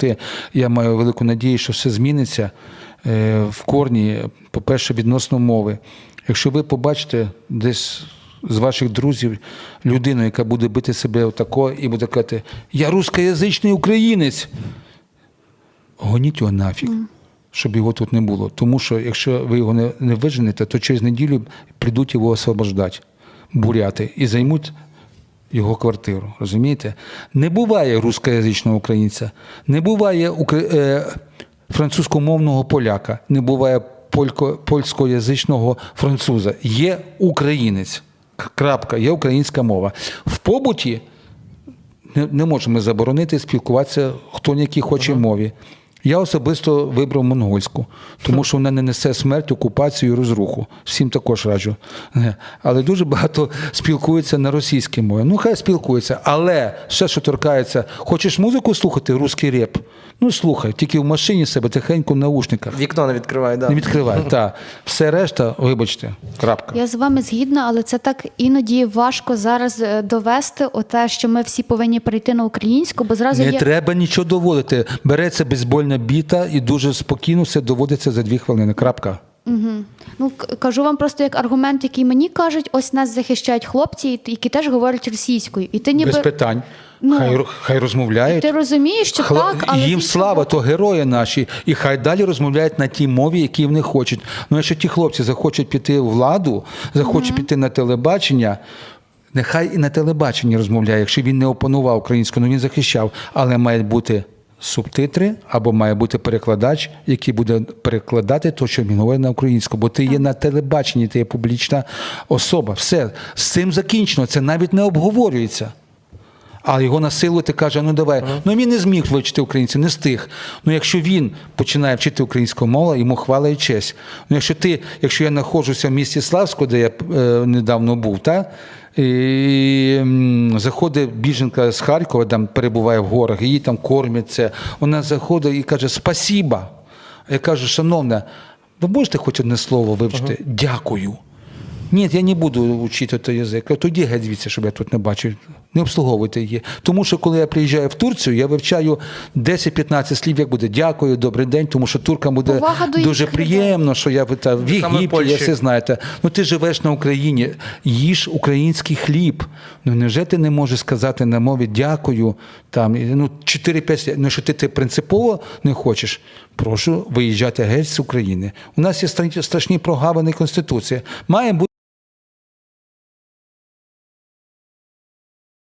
допомогти. Я маю велику надію, що все зміниться е, в корні, по-перше, відносно мови. Якщо ви побачите десь з ваших друзів людину, яка буде бити себе отако і буде казати, я рускоязичний українець, гоніть його нафіг. Щоб його тут не було. Тому що якщо ви його не, не виженете, то через неділю прийдуть його освобождати, буряти і займуть його квартиру. Розумієте? Не буває рускоязичного українця, не буває е, французькомовного поляка, не буває полько, польськоязичного француза. Є українець. Крапка, є українська мова. В побуті не, не можемо заборонити спілкуватися хто на якій хоче мові. Я особисто вибрав монгольську, тому що вона не несе смерть, окупацію і розруху. Всім також раджу. Е, Але дуже багато спілкуються на російській мові. Ну, хай спілкуються. Але все, що торкається, хочеш музику слухати, русський реп? Ну слухай, тільки в машині себе тихенько в наушниках. Вікно не відкриває, да. Не відкривай. Так. Все решта, вибачте, крапка. Я з вами згідна, але це так іноді важко зараз е, довести оте, що ми всі повинні перейти на українську, бо зразу Не є треба нічого доводити. Береться бейсбольна біта і дуже спокійно все доводиться за дві хвилини. Крапка. ну кажу вам просто як аргумент, який мені кажуть, ось нас захищають хлопці, які теж говорять російською, і ти ніби Без питань. Ну, хай, хай розмовляють. ти розумієш, що Хла- так, але їм слава, то герої наші, і хай далі розмовляють на тій мові, які вони хочуть. Ну, якщо ті хлопці захочуть піти в владу, захочуть піти на телебачення. Нехай і на телебаченні розмовляє, якщо він не опанував українську, ну він захищав, але мають бути субтитри або має бути перекладач, який буде перекладати те, що він говорить на українську, бо ти є на телебаченні, ти є публічна особа. Все, з цим закінчено, це навіть не обговорюється. А його насилувати каже, ну давай. Ну він не зміг вивчити українців, не встиг. Ну якщо він починає вчити українську мову, йому хвала і честь. Ну якщо ти, якщо я знаходжуся в місті Славську, де я е, недавно був, та, і заходить біженка з Харкова, там перебуває в горах, її там кормять це. Вона заходить і каже Спасіба. Я кажу, шановна, ви можете хоч одне слово вивчити? Дякую. Ні, я не буду вчити той язик. Тоді геть звідси, щоб я тут не бачив. Не обслуговуйте її. Тому що коли я приїжджаю в Турцію, я вивчаю 10-15 слів, як буде дякую, добрий день, тому що туркам буде дуже приємно, що я та, в Єгипті, я все знаєте. Ну ти живеш на Україні, їж український хліб. Ну невже ти не можеш сказати на мові дякую? Там, ну, 4-5. Ну, що ти, ти принципово не хочеш, прошу виїжджати геть з України. У нас є страшні- страшні прогавини Конституції. Має бути.